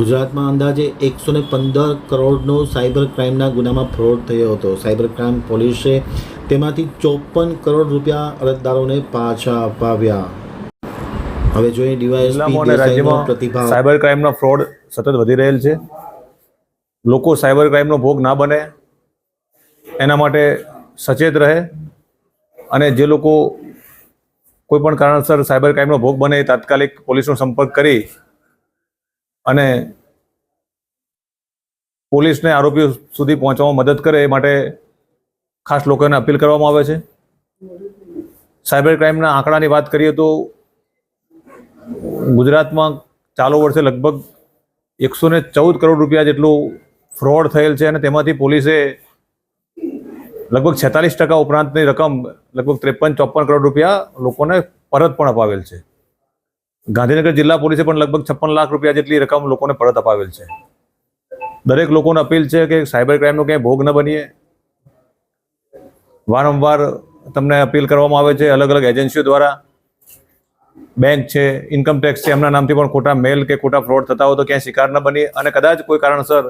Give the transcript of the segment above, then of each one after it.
ગુજરાતમાં અંદાજે એકસો ને પંદર કરોડનો સાયબર ક્રાઇમના ગુનામાં ફ્રોડ થયો હતો. સાયબર ક્રાઇમ પોલીસે તેમાંથી ચોપન કરોડ રૂપિયા અરજદારોને પાછા અપાવ્યા. હવે જોઈએ ડીવાયએસપી રાજ્યમાં પ્રતિભાવ. સાયબર ક્રાઇમનો ફ્રોડ સતત વધી રહેલ છે. લોકો સાયબર ક્રાઇમનો ભોગ ના બને એના માટે સચેત રહે અને જે લોકો કોઈ પણ કારણસર સાયબર ક્રાઇમનો ભોગ બને તાત્કાલિક પોલીસનો સંપર્ક કરી અને પોલીસને આરોપીઓ સુધી પહોંચવામાં મદદ કરે એ માટે ખાસ લોકોને અપીલ કરવામાં આવે છે. સાયબર ક્રાઇમના આંકડાની વાત કરીએ તો ગુજરાતમાં ચાલુ વર્ષે લગભગ એકસો ને ચૌદ કરોડ રૂપિયા જેટલું ફ્રોડ થયેલ છે અને તેમાંથી પોલીસે લગભગ છેતાલીસ ટકા ઉપરાંતની રકમ લગભગ ત્રેપન ચોપન કરોડ રૂપિયા લોકોને પરત પણ અપાવેલ છે. ગાંધીનગર જિલ્લા પોલીસે પણ લગભગ છપ્પન લાખ રૂપિયા જેટલી રકમ લોકોને પરત અપાવેલ છે. દરેક લોકોને અપીલ છે કે સાયબર ક્રાઇમનો ક્યાંય ભોગ ન બનીએ. વારંવાર તમને અપીલ કરવામાં આવે છે અલગ અલગ એજન્સીઓ દ્વારા. બેંક છે, ઇન્કમ ટેક્સ છે, એમના નામથી પણ ખોટા મેલ કે ખોટા ફ્રોડ થતા હોય તો ક્યાંય શિકાર ન બની અને કદાચ કોઈ કારણસર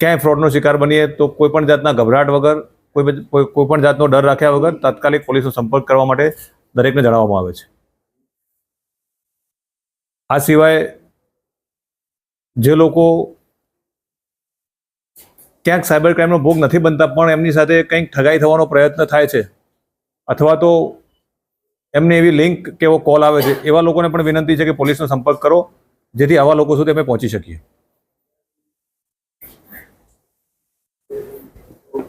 ક્યાંય ફ્રોડનો શિકાર બનીએ તો કોઈ પણ જાતના ગભરાટ વગર કોઈ કોઈ પણ જાતનો ડર રાખ્યા વગર તાત્કાલિક પોલીસનો સંપર્ક કરવા માટે દરેકને જણાવવામાં આવે છે. આ સિવાય જે લોકો ક્યાંક સાયબર ક્રાઇમનો ભોગ નથી બનતા, પણ એમની સાથે કંઈક ઠગાઈ થવાનો પ્રયત્ન થાય છે, અથવા તો એમને એવી લિંક કે એવો કોલ આવે છે, એવા લોકોને પણ વિનંતી છે કે પોલીસનો સંપર્ક કરો, જેથી આવા લોકો સુધી અમે પહોંચી શકીએ.